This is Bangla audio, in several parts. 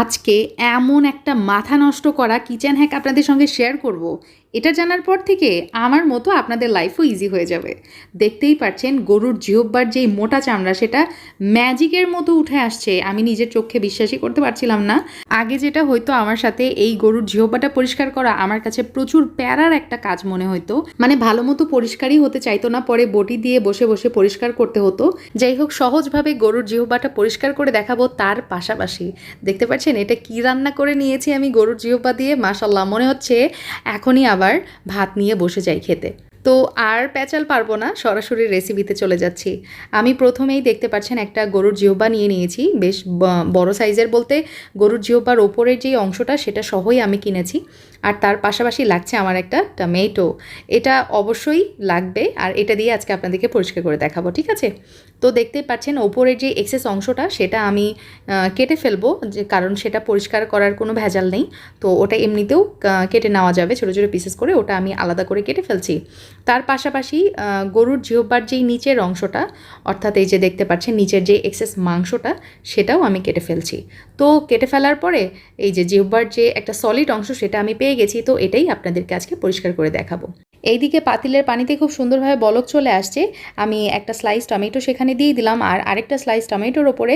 আজকে এমন একটা মাথা নষ্ট করা কিচেন হ্যাক আপনাদের সঙ্গে শেয়ার করব। এটা জানার পর থেকে আমার মতো আপনাদের লাইফও ইজি হয়ে যাবে। দেখতেই পাচ্ছেন গরুর জিহব্বার যেই মোটা চামড়া, সেটা ম্যাজিকের মতো উঠে আসছে। আমি নিজের চোখে বিশ্বাসই করতে পারছিলাম না। আগে যেটা হয়তো আমার সাথে, এই গরুর জিহব্বাটা পরিষ্কার করা, আমার কাছে প্রচুর প্যারার একটা কাজ মনে হতো মানে ভালো মতো পরিষ্কারই হতে চাইতো না, পরে বটি দিয়ে বসে বসে পরিষ্কার করতে হতো। যাই হোক, সহজভাবে গরুর জিহব্বাটা পরিষ্কার করে দেখাবো তার পাশাপাশি। দেখতে পাচ্ছেন, এটা কি রান্না করে নিয়েছি আমি গরুর জিহব্বা দিয়ে? মাসাল্লাহ মনে হচ্ছে এখনই আবার ভাত নিয়ে বসে যাই খেতে। তো আর প্যাচাল পারব না, সরাসরি রেসিপিতে চলে যাচ্ছি। আমি প্রথমেই দেখতে পাচ্ছেন একটা গরুর জিহ্বা নিয়ে নিয়েছি। বেশ বড় সাইজের বলতে গরুর জিহ্বার ওপরের যেই অংশটা, সেটা সহই আমি কিনেছি। আর তার পাশাপাশি লাগছে আমার একটা টমেটো এটা অবশ্যই লাগবে, আর এটা দিয়ে আজকে আপনাদেরকে পরিষ্কার করে দেখাবো, ঠিক আছে? তো দেখতে পাচ্ছেন ওপরের যে এক্সেস অংশটা, সেটা আমি কেটে ফেলব, যে কারণ সেটা পরিষ্কার করার কোনো ভেজাল নেই। তো ওটা এমনিতেও কেটে নেওয়া যাবে, ছোটো ছোটো পিসেস করে, ওটা আমি আলাদা করে কেটে ফেলছি। তার পাশাপাশি গরুর জিহ্বার যেই নিচের অংশটা, অর্থাৎ এই যে দেখতে পাচ্ছেন নিচের যে এক্সেস মাংসটা, সেটাও আমি কেটে ফেলছি। তো কেটে ফেলার পরে, এই যে জিহ্বার যে একটা সলিড অংশ, সেটা আমি পেয়ে গেছি, তো এটাই আপনাদেরকে আজকে পরিষ্কার করে দেখাবো। এইদিকে পাতিলের পানিতে খুব সুন্দরভাবে বলক চলে আসছে। আমি একটা স্লাইস টমেটো সেখানে দিয়ে দিলাম আর আরেকটা স্লাইস টমেটোর ওপরে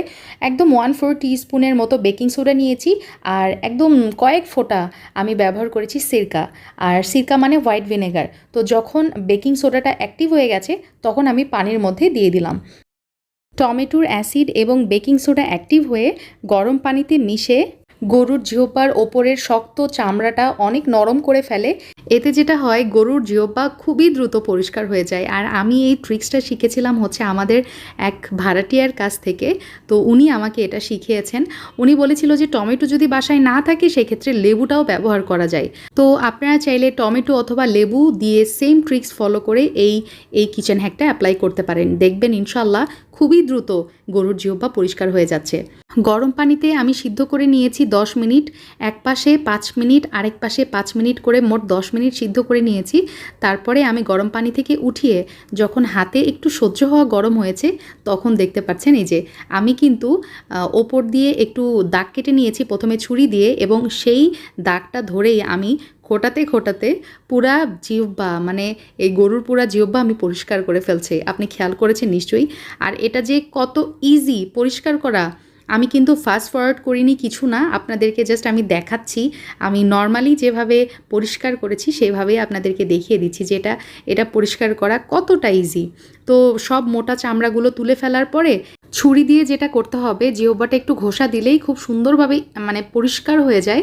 একদম ওয়ান ফোর স্পুনের মতো বেকিং সোডা নিয়েছি আর একদম কয়েক ফোঁটা আমি ব্যবহার করেছি সিরকা। আর সিরকা মানে হোয়াইট ভিনেগার তো যখন বেকিং সোডাটা অ্যাক্টিভ হয়ে গেছে, তখন আমি পানির মধ্যে দিয়ে দিলাম। টমেটোর অ্যাসিড এবং বেকিং সোডা অ্যাক্টিভ হয়ে গরম পানিতে মিশে গরুর জিহ্বার ওপরের শক্ত চামড়াটা অনেক নরম করে ফেলে। এতে যেটা হয়, গরুর জিহ্বা খুবই দ্রুত পরিষ্কার হয়ে যায়। আর আমি এই ট্রিক্সটা শিখেছিলাম হচ্ছে আমাদের এক ভাড়াটিয়ার কাছ থেকে। তো উনি আমাকে এটা শিখিয়েছেন। উনি বলেছিল যে, টমেটো যদি বাসায় না থাকে, সেক্ষেত্রে লেবুটাও ব্যবহার করা যায়। তো আপনারা চাইলে টমেটো অথবা লেবু দিয়ে সেম ট্রিক্স ফলো করে এই এই কিচেন হ্যাকটা অ্যাপ্লাই করতে পারেন। দেখবেন ইনশাল্লাহ খুবই দ্রুত গরুর জিহ্বা পরিষ্কার হয়ে যাচ্ছে। গরম পানিতে আমি সিদ্ধ করে নিয়েছি দশ মিনিট, এক পাশে পাঁচ মিনিট, আরেক পাশে পাঁচ মিনিট করে মোট দশ মিনিট সিদ্ধ করে নিয়েছি। তারপরে আমি গরম পানি থেকে উঠিয়ে যখন হাতে একটু সহ্য হওয়া গরম হয়েছে, তখন দেখতে পাচ্ছেন এই যে, আমি কিন্তু ওপর দিয়ে একটু দাগ কেটে নিয়েছি প্রথমে ছুরি দিয়ে এবং সেই দাগটা ধরেই আমি খোটাতে খোটাতে পুরা জিহ্বা মানে এই গরুর পুরা জিহ্বা আমি পরিষ্কার করে ফেলছি। আপনি খেয়াল করেছেন নিশ্চয়ই? আর এটা যে কত ইজি পরিষ্কার করা, আমি কিন্তু ফাস্ট ফরওয়ার্ড করিনি কিছু না, আপনাদেরকে জাস্ট আমি দেখাচ্ছি। আমি নর্মালি যেভাবে পরিষ্কার করেছি, সেভাবেই আপনাদেরকে দেখিয়ে দিচ্ছি যে এটা এটা পরিষ্কার করা কতটা ইজি তো সব মোটা চামড়াগুলো তুলে ফেলার পরে ছুরি দিয়ে যেটা করতে হবে জিওবাটা একটু ঘষা দিলেই খুব সুন্দরভাবে মানে পরিষ্কার হয়ে যায়।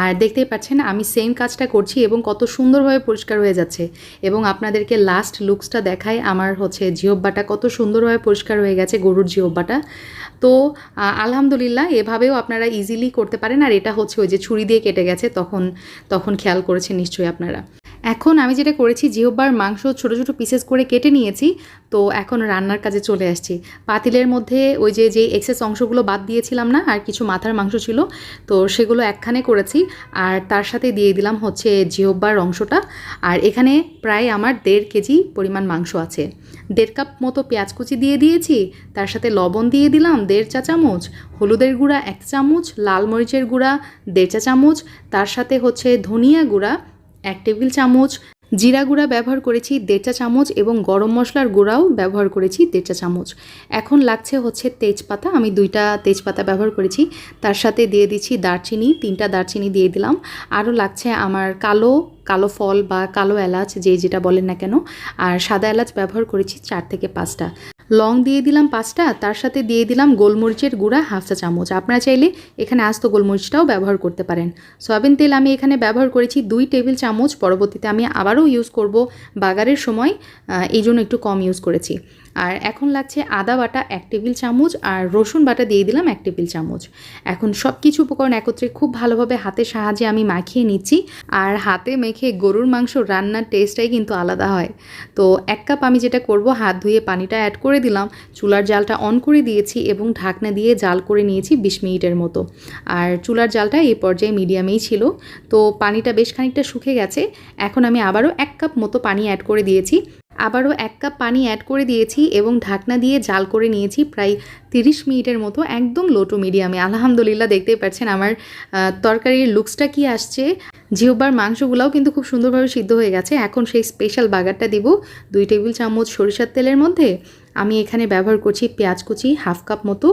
আর দেখতেই পাচ্ছেন, আমি সেম কাজটা করছি এবং কত সুন্দরভাবে পরিষ্কার হয়ে যাচ্ছে। এবং আপনাদেরকে লাস্ট লুকসটা দেখায় আমার হচ্ছে জিওব্বাটা কত সুন্দরভাবে পরিষ্কার হয়ে গেছে, গরুর জিওব্বাটা তো আলহামদুলিল্লাহ, এভাবেও আপনারা ইজিলি করতে পারেন। আর এটা হচ্ছে ওই যে ছুরি দিয়ে কেটে গেছে, তখন তখন খেয়াল করেছেন নিশ্চয়ই আপনারা। এখন আমি যেটা করেছি, জিহ্বার মাংস ছোটো ছোটো পিসেস করে কেটে নিয়েছি, তো এখন রান্নার কাজে চলে আসছি। পাতিলের মধ্যে ওই যে যে এক্সেস অংশগুলো বাদ দিয়েছিলাম না, আর কিছু মাথার মাংস ছিল, তো সেগুলো একখানে করেছি, আর তার সাথে দিয়ে দিলাম হচ্ছে জিহ্বার অংশটা। আর এখানে প্রায় আমার দেড় কেজি পরিমাণ মাংস আছে। দেড় কাপ মতো পেঁয়াজ কুচি দিয়ে দিয়েছি, তার সাথে লবণ দিয়ে দিলাম দেড় চা চামচ, হলুদের গুঁড়া এক চামচ, লাল মরিচের গুঁড়া দেড় চা চামচ, তার সাথে হচ্ছে ধনিয়া গুঁড়া এক টেবিল চামচ, জিরা গুঁড়া ব্যবহার করেছি দেড় চা চামচ এবং গরম মশলার গুঁড়াও ব্যবহার করেছি দেড় চা চামচ। এখন লাগছে হচ্ছে তেজপাতা, আমি দুইটা তেজপাতা ব্যবহার করেছি। তার সাথে দিয়ে দিচ্ছি দারচিনি, তিনটা দারচিনি দিয়ে দিলাম। আরও লাগছে আমার কালো কালো ফল বা কালো এলাচ, যে যেটা বলেন না কেন। আর সাদা এলাচ ব্যবহার করেছি চার থেকে পাঁচটা। লং দিয়ে দিলাম পাঁচটা, তার সাথে দিয়ে দিলাম গোলমরিচের গুঁড়া হাফ চা চামচ। আপনারা চাইলে এখানে আস্ত গোলমরিচটাও ব্যবহার করতে পারেন। সয়াবিন তেল আমি এখানে ব্যবহার করেছি দুই টেবিল চামচ, পরবর্তীতে আমি আবারও ইউজ করব বাগারের সময় এই জন্য একটু কম ইউজ করেছি। আর এখন লাগছে আদা বাটা এক টেবিল চামচ আর রসুন বাটা দিয়ে দিলাম এক টেবিল চামচ। এখন সব কিছু উপকরণ একত্রে খুব ভালোভাবে হাতের সাহায্যে আমি মাখিয়ে নিচ্ছি আর হাতে মেখে গরুর মাংস রান্নার টেস্টটাই কিন্তু আলাদা হয়। তো এক কাপ আমি যেটা করব, হাত ধুয়ে পানিটা অ্যাড করে দিলাম, চুলার জালটা অন করে দিয়েছি এবং ঢাকনা দিয়ে জাল করে নিয়েছি বিশ মিনিটের মতো। আর চুলার জালটা এই পর্যায়ে মিডিয়ামেই ছিল। তো পানিটা বেশ খানিকটা শুকে গেছে, এখন আমি আবারও এক কাপ মতো পানি অ্যাড করে দিয়েছি। আবারও এক কাপ পানি অ্যাড করে দিয়েছি এবং ঢাকনা দিয়ে জাল করে নিয়েছি প্রায় তিরিশ মিনিটের মতো একদম লো টু মিডিয়ামে আলহামদুলিল্লাহ, দেখতেই পাচ্ছেন আমার তরকারির লুকসটা কি আসছে। জিহ্বার মাংসগুলোও কিন্তু খুব সুন্দরভাবে সিদ্ধ হয়ে গেছে। এখন সেই স্পেশাল বাগারটা দিব দুই টেবিল চামচ সরিষার তেলের মধ্যে। আমি এখানে ব্যবহার করছি পেঁয়াজ কুচি, হাফ কাপ মতো।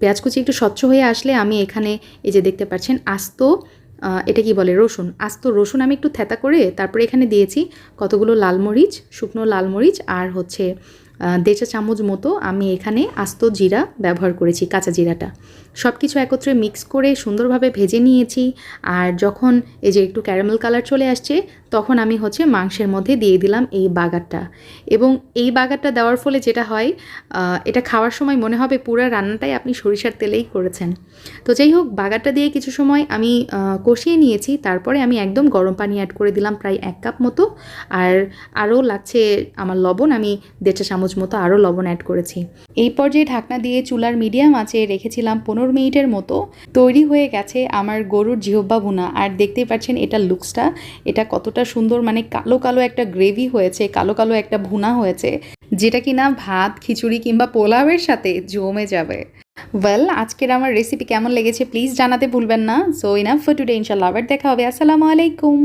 পেঁয়াজ কুচি একটু স্বচ্ছ হয়ে আসলে আমি এখানে এই যে দেখতে পাচ্ছেন আস্ত এটা কি বলে? রসুন। আজ তো রসুন আমি একটু থেতা করে তারপরে এখানে দিয়েছি কতগুলো লাল মরিচ, শুকনো লাল মরিচ আর হচ্ছে আহ, দেড় চা চামচ মতো আমি এখানে আস্ত জিরা ব্যবহার করেছি কাঁচা জিরাটা। সব কিছু একত্রে মিক্স করে সুন্দরভাবে ভেজে নিয়েছি আর যখন এই যে একটু ক্যারামেল কালার চলে আসছে তখন আমি হচ্ছে মাংসের মধ্যে দিয়ে দিলাম এই বাগারটা। এবং এই বাগারটা দেওয়ার ফলে যেটা হয় এটা খাওয়ার সময় মনে হবে পুরো রান্নাটাই আপনি সরিষার তেলেই করেছেন। তো যাই হোক বাগারটা দিয়ে কিছু সময় আমি কষিয়ে নিয়েছি তারপরে আমি একদম গরম পানি অ্যাড করে দিলাম প্রায় এক কাপ মতো। আর আরও লাগছে আমার লবণ আমি দেড় চা চামচ মতো আরও লবণ অ্যাড করেছি। এই পর্যায়ে ঢাকনা দিয়ে চুলার মিডিয়াম আঁচে রেখেছিলাম পনেরো মিনিটের মতো। তৈরি হয়ে গেছে আমার গরুর জিহব্বা ভুনা। আর দেখতেই পাচ্ছেন এটা লুকসটা, এটা কতটা সুন্দর মানে কালো কালো একটা গ্রেভি হয়েছে, কালো কালো একটা ভুনা হয়েছে, যেটা কিনা ভাত, খিচুড়ি কিংবা পোলাওয়ের সাথে জমে যাবে। ওয়েল, আজকের আমার রেসিপি কেমন লেগেছে প্লিজ জানাতে ভুলবেন না। সো ইনাফ ফর টুডে ইনশাল্লাহ আবার দেখা হবে। আসসালামু আলাইকুম।